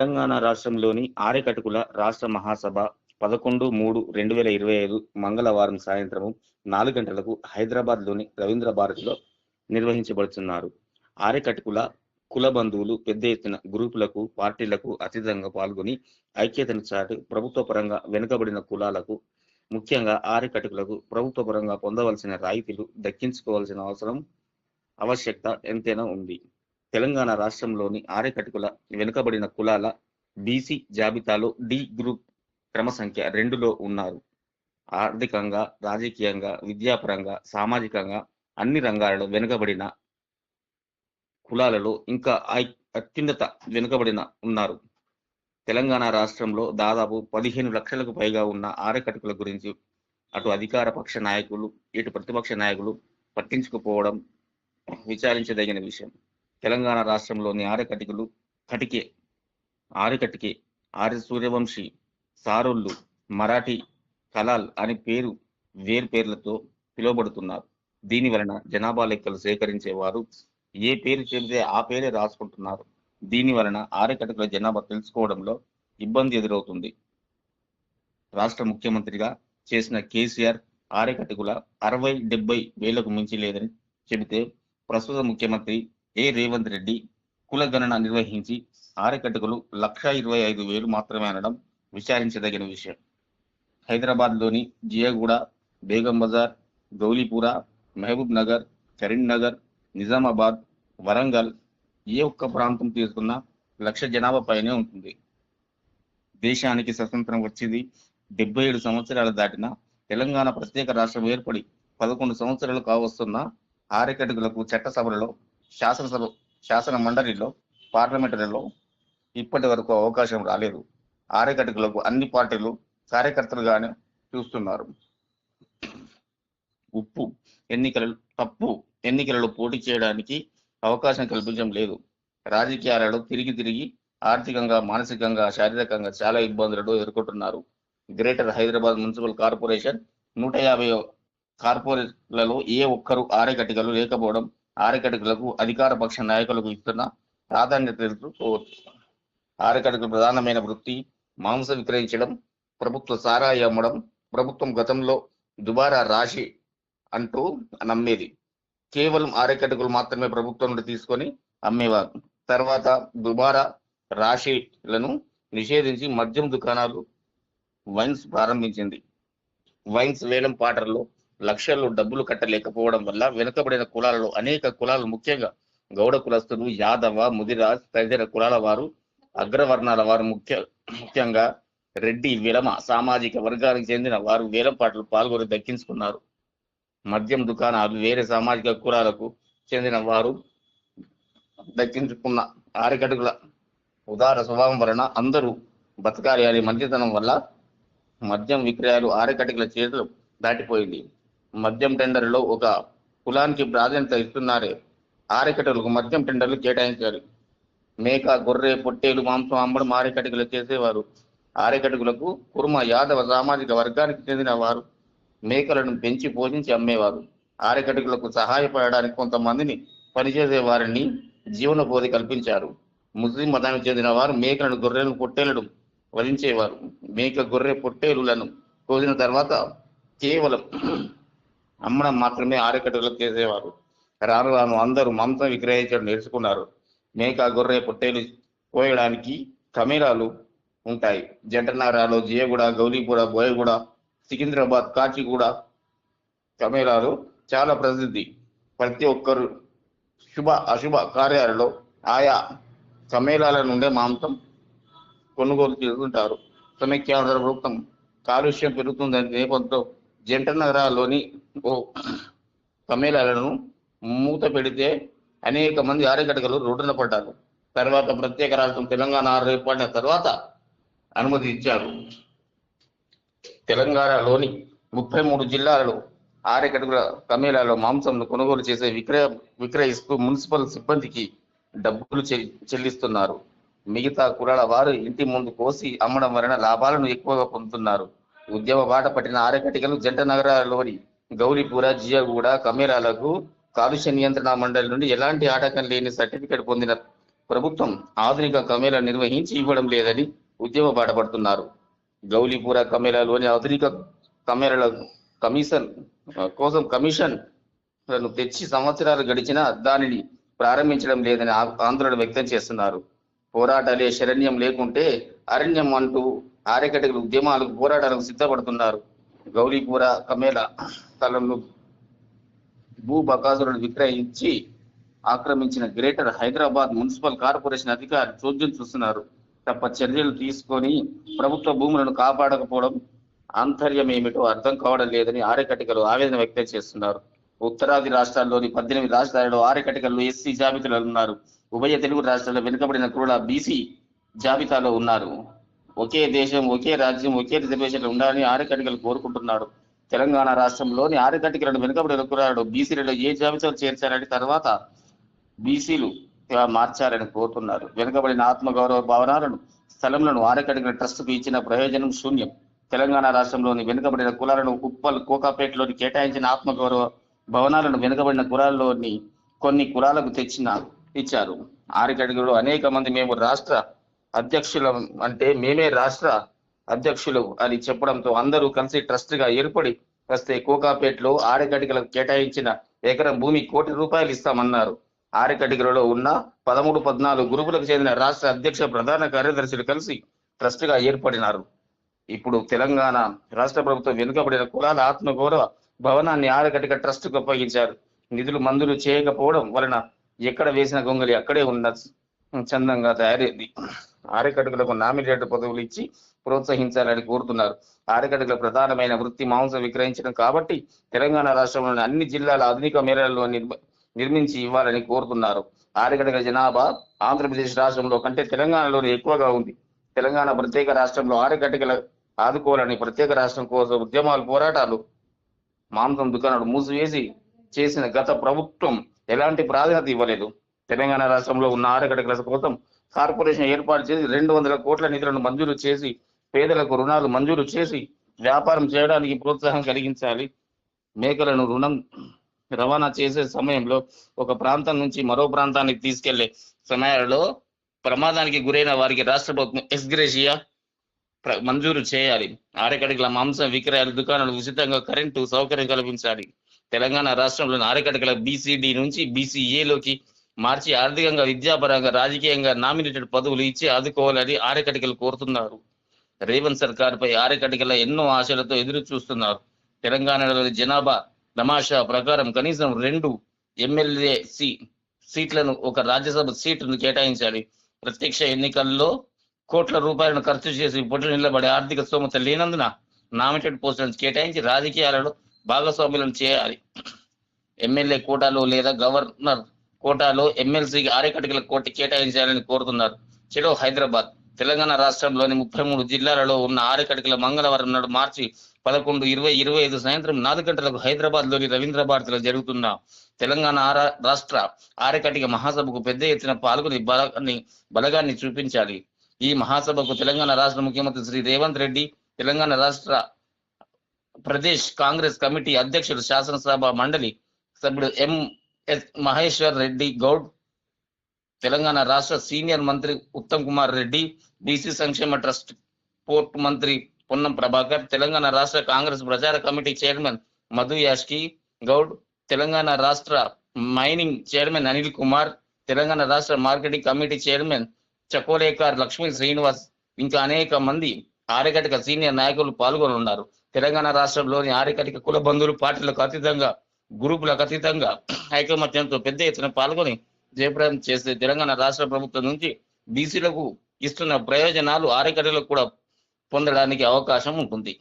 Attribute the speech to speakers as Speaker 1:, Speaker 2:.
Speaker 1: తెలంగాణ రాష్ట్రంలోని ఆరెకటుకుల రాష్ట్ర మహాసభ పదకొండు మూడు రెండు వేల ఇరవై ఐదు మంగళవారం సాయంత్రం నాలుగు గంటలకు హైదరాబాద్లోని రవీంద్ర భారతిలో నిర్వహించబడుతున్నారు. ఆరెకటుకుల కుల బంధువులు పెద్ద ఎత్తున గ్రూపులకు పార్టీలకు అతీతంగా పాల్గొని ఐక్యతను చాటి ప్రభుత్వ పరంగా వెనుకబడిన కులాలకు ముఖ్యంగా ఆరెకటుకులకు ప్రభుత్వ పరంగా పొందవలసిన రాయితీలు దక్కించుకోవాల్సిన అవసరం ఆవశ్యకత ఎంతైనా ఉంది. తెలంగాణ రాష్ట్రంలోని ఆరెకటుకుల వెనుకబడిన కులాల బీసీ జాబితాలో డి గ్రూప్ క్రమ సంఖ్య రెండులో ఉన్నారు. ఆర్థికంగా రాజకీయంగా విద్యాపరంగా సామాజికంగా అన్ని రంగాలలో వెనుకబడిన కులాలలో ఇంకా అత్యున్నత వెనుకబడిన ఉన్నారు. తెలంగాణ రాష్ట్రంలో దాదాపు పదిహేను లక్షలకు పైగా ఉన్న ఆరెకటుకుల గురించి అటు అధికార పక్ష నాయకులు ఇటు ప్రతిపక్ష నాయకులు పట్టించుకుపోవడం విచారించదగిన విషయం. తెలంగాణ రాష్ట్రంలోని ఆరకటికలు కటికే ఆరెకటికే ఆర్య సూర్యవంశీ సారుళ్ళు మరాఠీ కలాల్ అని పేరు వేరు పేర్లతో పిలువబడుతున్నారు. దీని వలన జనాభా లెక్కలు సేకరించేవారు ఏ పేరు చెబితే ఆ పేరే రాసుకుంటున్నారు. దీని వలన ఆరెకటుకుల జనాభా తెలుసుకోవడంలో ఇబ్బంది ఎదురవుతుంది. రాష్ట్ర ముఖ్యమంత్రిగా చేసిన కేసీఆర్ ఆరెకటుకుల అరవై డెబ్బై వేలకు మించి లేదని చెబితే ప్రస్తుత ముఖ్యమంత్రి ఏ రేవంత్ రెడ్డి కుల గణన నిర్వహించి ఆరకట్టుకులు లక్ష ఇరవై ఐదు వేలు మాత్రమే అనడం విచారించదగిన విషయం. హైదరాబాద్లోని జియగూడ జియాగూడ బేగం బజార్ గౌలీపుర మహబూబ్ నగర్ కరీంనగర్ నిజామాబాద్ వరంగల్ ఏ ఒక్క ప్రాంతం తీసుకున్నా లక్ష జనాభా పైనే ఉంటుంది. దేశానికి స్వతంత్రం వచ్చింది డెబ్బై ఏడు సంవత్సరాలు దాటిన తెలంగాణ ప్రత్యేక రాష్ట్రం ఏర్పడి పదకొండు సంవత్సరాలు కావస్తున్న ఆరెకటుకులకు చట్టసభలలో శాసనసభ శాసన మండలిలో పార్లమెంటరీలో ఇప్పటి వరకు అవకాశం రాలేదు. ఆరకటికలకు అన్ని పార్టీలు కార్యకర్తలుగానే చూస్తున్నారు. ఉప్పు ఎన్నికల తప్పు ఎన్నికలలో పోటీ చేయడానికి అవకాశం కల్పించడం లేదు. రాజకీయాలలో తిరిగి తిరిగి ఆర్థికంగా మానసికంగా శారీరకంగా చాలా ఇబ్బందులను ఎదుర్కొంటున్నారు. గ్రేటర్ హైదరాబాద్ మున్సిపల్ కార్పొరేషన్ నూట యాభై కార్పొరేట్లలో ఏ ఒక్కరు ఆరెకటికలు లేకపోవడం ఆరెకటికలకు అధికార పక్ష నాయకులకు ఇస్తున్న ప్రాధాన్యత తెలుసుకోవచ్చు ఆరెకటికలు ప్రధానమైన వృత్తి మాంసం విక్రయించడం ప్రభుత్వ సారాయి అమ్మడం ప్రభుత్వం గతంలో దుబారా రాశి అంటూ నమ్మేది. కేవలం ఆరెకటికలు మాత్రమే ప్రభుత్వం నుండి తీసుకొని అమ్మేవారు. తర్వాత దుబారా రాశిలను నిషేధించి మద్యం దుకాణాలు వైన్స్ ప్రారంభించింది. వైన్స్ వేలం పాటల్లో లక్షల్లో డబ్బులు కట్టలేకపోవడం వల్ల వెనుకబడిన కులాలలో అనేక కులాలు ముఖ్యంగా గౌడ కులస్తులు యాదవ ముదిరాజ్ తదితర కులాల వారు అగ్రవర్ణాల వారు ముఖ్య ముఖ్యంగా రెడ్డి విలమ సామాజిక వర్గానికి చెందిన వారు వేలంపాటలు పాల్గొని దక్కించుకున్నారు. మద్యం దుకాణాలు వేరే సామాజిక కులాలకు చెందిన వారు దక్కించుకున్న ఆరికటుకుల ఉదార స్వభావం వలన అందరూ బతకాలి అనే మంచితనం వల్ల మద్యం విక్రయాలు ఆరికటికల చేతులు దాటిపోయింది. మద్యం టెండర్లో ఒక కులానికి ప్రాధాన్యత ఇస్తున్నారే. ఆరికటలకు మద్యం టెండర్లు కేటాయించారు మేక గొర్రె పొట్టేలు మాంసం అమ్మడం ఆరికటికలు చేసేవారు. ఆరికటుకులకు కుర్మ యాదవ సామాజిక వర్గానికి చెందిన వారు. మేకలను పెంచి పోషించి అమ్మేవారు. ఆరికటుకులకు సహాయపడడానికి కొంతమందిని పనిచేసే వారిని జీవనోపాధి కల్పించారు. ముస్లిం మతానికి చెందిన వారు మేకలను గొర్రెలను పొట్టేలను వధించేవారు. మేక గొర్రె పొట్టేలులను కోసిన తర్వాత కేవలం అమ్మడం మాత్రమే ఆరకటలు చేసేవారు. రాను రాను అందరూ మాంసం విక్రయించడం నేర్చుకున్నారు. మేక గొర్రె పొట్టేలు కోయడానికి కెమెరాలు ఉంటాయి. జంటనారాలో జియగూడ గౌలీగూడ బోయగూడ సికింద్రాబాద్ కాచిగూడ కెమెరాలు చాలా ప్రసిద్ధి. ప్రతి ఒక్కరు శుభ అశుభ కార్యాలలో ఆయా కమేళాల నుండే మాంసం కొనుగోలు చేస్తుంటారు. సమైక్యాంధ్ర ప్రభుత్వం కాలుష్యం పెరుగుతుందని నేపథ్యంలో జంట నగరాల్లోని ఓ కమేళాలను మూత పెడితే అనేక మంది ఆరేగడకలు రోడ్డున పడ్డారు. తర్వాత ప్రత్యేక రాష్ట్రం తెలంగాణ ఏర్పడిన తర్వాత అనుమతి ఇచ్చారు తెలంగాణలోని ముప్పై మూడు జిల్లాలలో ఆరేకడుగుల కమేళాలో మాంసంను కొనుగోలు చేసే విక్రయ విక్రయిస్తూ మున్సిపల్ సిబ్బందికి డబ్బులు చె- చెల్లిస్తున్నారు. మిగతా కులాల వారు ఇంటి ముందు కోసి అమ్మడం వలన లాభాలను ఎక్కువగా పొందుతున్నారు. ఉద్యమ బాట పట్టిన ఆరకటికలు జంట నగరాల్లోని గౌరీపుర జియగూడ కమేరాలకు కాలుష్య నియంత్రణ మండలి నుండి ఎలాంటి ఆటకం లేని సర్టిఫికేట్ పొందిన ప్రభుత్వం ఆధునిక కమేళా నిర్వహించి ఇవ్వడం లేదని ఉద్యమ బాటపడుతున్నారు గౌలీపుర కమేరాలోని ఆధునిక కమేరాల కమిషన్ కోసం కమిషన్ తెచ్చి సంవత్సరాలు గడిచినా దానిని ప్రారంభించడం లేదని ఆ- ఆందోళన వ్యక్తం చేస్తున్నారు. పోరాటాలే శరణ్యం లేకుంటే అరణ్యం అంటూ ఆరేకటికలు ఉద్యమాలకు పోరాటాలకు సిద్ధపడుతున్నారు. గౌలీపుర కమేళ స్థలంలో భూ బకాసులను విక్రయించి ఆక్రమించిన గ్రేటర్ హైదరాబాద్ మున్సిపల్ కార్పొరేషన్ అధికారి చోద్యం చూస్తున్నారు. తప్ప చర్యలు తీసుకొని ప్రభుత్వ భూములను కాపాడకపోవడం ఆంతర్యం ఏమిటో అర్థం కావడం లేదని ఆరేకటికలు ఆవేదన వ్యక్తం చేస్తున్నారు. ఉత్తరాది రాష్ట్రాల్లోని పద్దెనిమిది రాష్ట్రాలలో ఆరకటికల్లో ఎస్సీ జాబితాలో ఉన్నారు. ఉభయ తెలుగు రాష్ట్రాల్లో వెనుకబడిన కురుల బీసీ జాబితాలో ఉన్నారు. ఒకే దేశం ఒకే రాజ్యం ఒకే రిజర్వేషన్లు ఉండాలని ఆరకటికలు కోరుకుంటున్నాడు. తెలంగాణ రాష్ట్రంలోని ఆరకటికలను వెనుకబడిన కురాడు బీసీలలో ఏ జాబితాలో చేర్చారని తర్వాత బీసీలు మార్చాలని కోరుతున్నారు. వెనుకబడిన ఆత్మగౌరవ భావనలను స్థలంలో ఆరకడిగిన ట్రస్టుకు ఇచ్చిన ప్రయోజనం శూన్యం. తెలంగాణ రాష్ట్రంలోని వెనుకబడిన కులాలను ఉప్పల్ కోకాపేటలోని కేటాయించిన ఆత్మగౌరవ భవనాలను వెనుకబడిన కులాల్లోని కొన్ని కులాలకు తెచ్చిన ఇచ్చారు. ఆరికడుగులు అనేక మంది మేము రాష్ట్ర అధ్యక్షులం అంటే మేమే రాష్ట్ర అధ్యక్షులు అని చెప్పడంతో అందరూ కలిసి ట్రస్ట్గా ఏర్పడి వస్తే కోకాపేటలో ఆరికటికలకు కేటాయించిన ఎకరం భూమి కోటి రూపాయలు ఇస్తామన్నారు. ఆరికటికలలో ఉన్న పదమూడు పద్నాలుగు గ్రూపులకు చెందిన రాష్ట్ర అధ్యక్ష ప్రధాన కార్యదర్శులు కలిసి ట్రస్ట్గా ఏర్పడినారు. ఇప్పుడు తెలంగాణ రాష్ట్ర ప్రభుత్వం వెనుకబడిన కులాల ఆత్మగౌరవ భవనాన్ని ఆరకటిక ట్రస్టుకు అప్పగించారు నిధులు మందులు చేయకపోవడం వలన ఎక్కడ వేసిన గొంగలి అక్కడే ఉన్న చందంగా తయారైంది. ఆరకటుకులకు నామినేటెడ్ పదవులు ఇచ్చి ప్రోత్సహించాలని కోరుతున్నారు. ఆరకటుకుల ప్రధానమైన వృత్తి మాంసం విక్రయించడం కాబట్టి తెలంగాణ రాష్ట్రంలోని అన్ని జిల్లాల ఆధునిక మేరల్లో నిర్మ- నిర్మించి ఇవ్వాలని కోరుతున్నారు. ఆరకటక జనాభా ఆంధ్రప్రదేశ్ రాష్ట్రంలో కంటే తెలంగాణలోనే ఎక్కువగా ఉంది. తెలంగాణ ప్రత్యేక రాష్ట్రంలో ఆరకటకల ఆదుకోవాలని ప్రత్యేక రాష్ట్రం కోసం ఉద్యమాలు పోరాటాలు మాంసం దుకాణాలు మూసివేసి చేసిన గత ప్రభుత్వం ఎలాంటి ప్రాధాన్యత ఇవ్వలేదు. తెలంగాణ రాష్ట్రంలో ఉన్న ఆరగడకల కోసం కార్పొరేషన్ ఏర్పాటు చేసి రెండు వందల కోట్ల నిధులను మంజూరు చేసి పేదలకు రుణాలు మంజూరు చేసి వ్యాపారం చేయడానికి ప్రోత్సాహం కలిగించాలి. మేకలను రుణం రవాణా చేసే సమయంలో ఒక ప్రాంతం నుంచి మరో ప్రాంతానికి తీసుకెళ్ళే సమయాలలో ప్రమాదానికి గురైన వారికి రాష్ట్ర ప్రభుత్వం ఎస్గ్రేషియా మంజూరు చేయాలి. ఆరకడికల మాంసం విక్రయాలు దుకాణాలు ఉచితంగా కరెంటు సౌకర్యం కల్పించాలి. తెలంగాణ రాష్ట్రంలోని ఆరకడికల బీసీడీ నుంచి బీసీఏలోకి మార్చి ఆర్థికంగా విద్యాపరంగా రాజకీయంగా నామినేటెడ్ పదవులు ఇచ్చి ఆదుకోవాలని ఆరకటికలు కోరుతున్నారు. రేవంత్ సర్కార్పై ఆరకటికల ఎన్నో ఆశలతో ఎదురు చూస్తున్నారు తెలంగాణలోని జనాభా నమాషా ప్రకారం కనీసం రెండు ఎమ్మెల్యే సి సీట్లను ఒక రాజ్యసభ సీటును కేటాయించాలి. ప్రత్యక్ష ఎన్నికల్లో కోట్ల రూపాయలను ఖర్చు చేసి పొట్టు నిలబడే ఆర్థిక స్తోమత లేనందున నామినేటెడ్ పోస్టులను కేటాయించి రాజకీయాలలో భాగస్వాములను చేయాలి. ఎమ్మెల్యే కోటాలో లేదా గవర్నర్ కోటాలో ఎమ్మెల్సీకి ఆరేకటికల కోట కేటాయించాలని కోరుతున్నారు. చెలో హైదరాబాద్ తెలంగాణ రాష్ట్రంలోని ముప్పై మూడు జిల్లాలలో ఉన్న ఆరేకటికల మంగళవారం నాడు మార్చి పదకొండు ఇరవై ఇరవై ఐదు సాయంత్రం నాలుగు గంటలకు హైదరాబాద్లోని రవీంద్ర భారతిలో జరుగుతున్న తెలంగాణ ఆరా- రాష్ట్ర ఆరేకటిక మహాసభకు పెద్ద ఎత్తున పాల్గొని బలాన్ని బలగాన్ని చూపించాలి. ఈ మహాసభకు తెలంగాణ రాష్ట్ర ముఖ్యమంత్రి శ్రీ రేవంత్ రెడ్డి తెలంగాణ రాష్ట్ర ప్రదేశ్ కాంగ్రెస్ కమిటీ అధ్యక్షుడు శాసనసభ మండలి సభ్యుడు ఎం ఎస్ మహేశ్వర్ రెడ్డి గౌడ్ తెలంగాణ రాష్ట్ర సీనియర్ మంత్రి ఉత్తమ్ కుమార్ రెడ్డి బీసీ సంక్షేమ ట్రస్ట్ పోర్ట్ మంత్రి పొన్నం ప్రభాకర్ తెలంగాణ రాష్ట్ర కాంగ్రెస్ ప్రచార కమిటీ చైర్మన్ మధు యాష్కి గౌడ్ తెలంగాణ రాష్ట్ర మైనింగ్ చైర్మన్ అనిల్ కుమార్ తెలంగాణ రాష్ట్ర marketing committee chairman Chakolekar Lakshmi Srinivas ఇంకా అనేక మంది ఆరకటిక సీనియర్ నాయకులు పాల్గొనున్నారు తెలంగాణ రాష్ట్రంలోని ఆరకటిక కుల బంధువులు పార్టీలకు అతీతంగా గ్రూపులకు అతీతంగా ఐకమత్యంతో పెద్ద ఎత్తున పాల్గొని జయప్రదం చేసే తెలంగాణ రాష్ట్ర ప్రభుత్వం నుంచి బీసీలకు ఇస్తున్న ప్రయోజనాలు ఆరకటిలకు కూడా పొందడానికి అవకాశం ఉంటుంది.